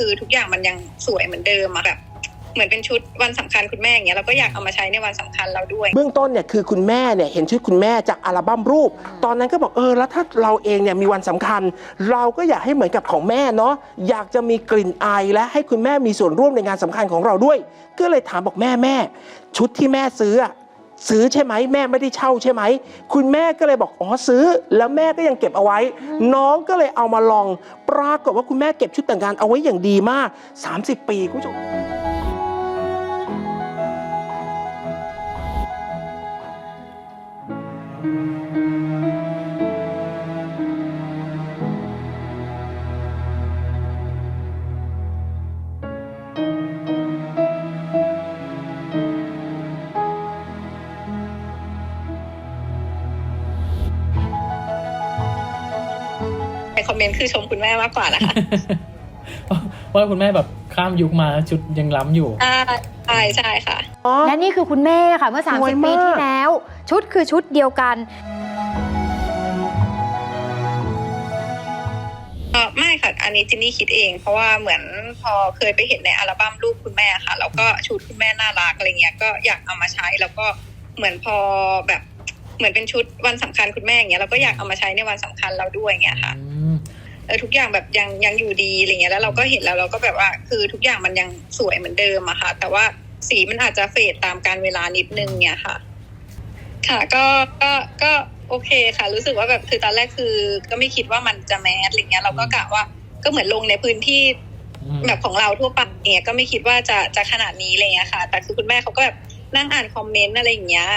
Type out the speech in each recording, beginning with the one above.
คือทุกอย่างมันยังสวยเหมือนเดิมอะแบบเหมือนเป็นชุดวันสำคัญคุณแม่อย่างเงี้ยเราก็อยากเอามาใช้ในวันสำคัญเราด้วย เบื้องต้นเนี่ยคือคุณแม่เนี่ยเห็นชุดคุณแม่จากอัลบั้มรูป ตอนนั้นก็บอกเออแล้วถ้าเราเองเนี่ยมีวันสำคัญ เราก็อยากให้เหมือนกับของแม่เนาะอยากจะมีกลิ่นอายและให้คุณแม่มีส่วนร่วมในงานสำคัญของเราด้วย ก็เลยถามบอกแม่แม่ ชุดที่แม่ซื้อ ซื้อใช่ไหมแม่ไม่ได้เช่าใช่ไหมคุณแม่ก็เลยบอกอ๋อซื้อ แล้วแม่ก็ยังเก็บเอาไว้ น้องก็เลยเอามาลอง ปรากฏว่าคุณแม่เก็บชุดแต่งงานเอาไว้อย่างดีมาก 30 ปีคุณผู้ชม อมเมนต์คือชมคุณแม่มากกว่านะคะว่าคุณแม่แบบข้ามยุคมาชุดยังล้ำอยู่ใช่ใช่ใช่ค่ะ และนี่คือคุณแม่ค่ะเมื่อสวย30 ปีมากที่แล้ว ชุดคือชุดเดียวกันเออไม่ค่ะ อันนี้จินนี่คิดเอง เพราะว่าเหมือนพอเคยไปเห็นในอัลบั้มรูปคุณแม่ค่ะ แล้วก็ชุดคุณแม่น่ารักอะไรเงี้ยก็อยากเอามาใช้แล้วก็เหมือนพอแบบ เหมือนเป็นชุดวันสำคัญคุณแม่อย่างเงี้ยเราก็อยากเอามาใช้ในวันสำคัญเราด้วยอย่างเงี้ยค่ะอืมเออทุกอย่างแบบยังยังอยู่ดีอะไรเงี้ยแล้วเราก็เห็นแล้วเราก็แบบว่า คือทุกอย่างมันยังสวยเหมือนเดิมอะค่ะ แต่ว่าสีมันอาจจะเฟดตามการเวลานิดนึงเนี่ยค่ะ ค่ะ ก็ก็ก็โอเคค่ะ รู้สึกว่าแบบคือตอนแรกคือ ก็ไม่คิดว่ามันจะแมสอะไรเงี้ยเราก็กะว่าก็เหมือนลงในพื้นที่อืมแบบของเราทั่วไปเนี่ยก็ไม่คิดว่าจะจะขนาดนี้อะไรเงี้ยค่ะ แต่คือคุณแม่เขาก็แบบ นั่งอ่านคอมเมนต์อะไรอย่างเงี้ย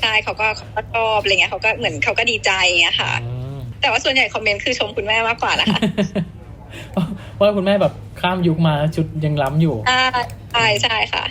ใช่เขาก็เขาก็ชอบอะไรเงี้ยเขาก็เหมือนเขาก็ดีใจอย่างเงี้ยค่ะ แต่ว่าส่วนใหญ่คอมเมนต์คือชมคุณแม่มากกว่านะคะเว่าคุณแม่แบบข้ามยุคมาชุดยังล้ำอยู่ใช่ใช่ใช่ค่ะ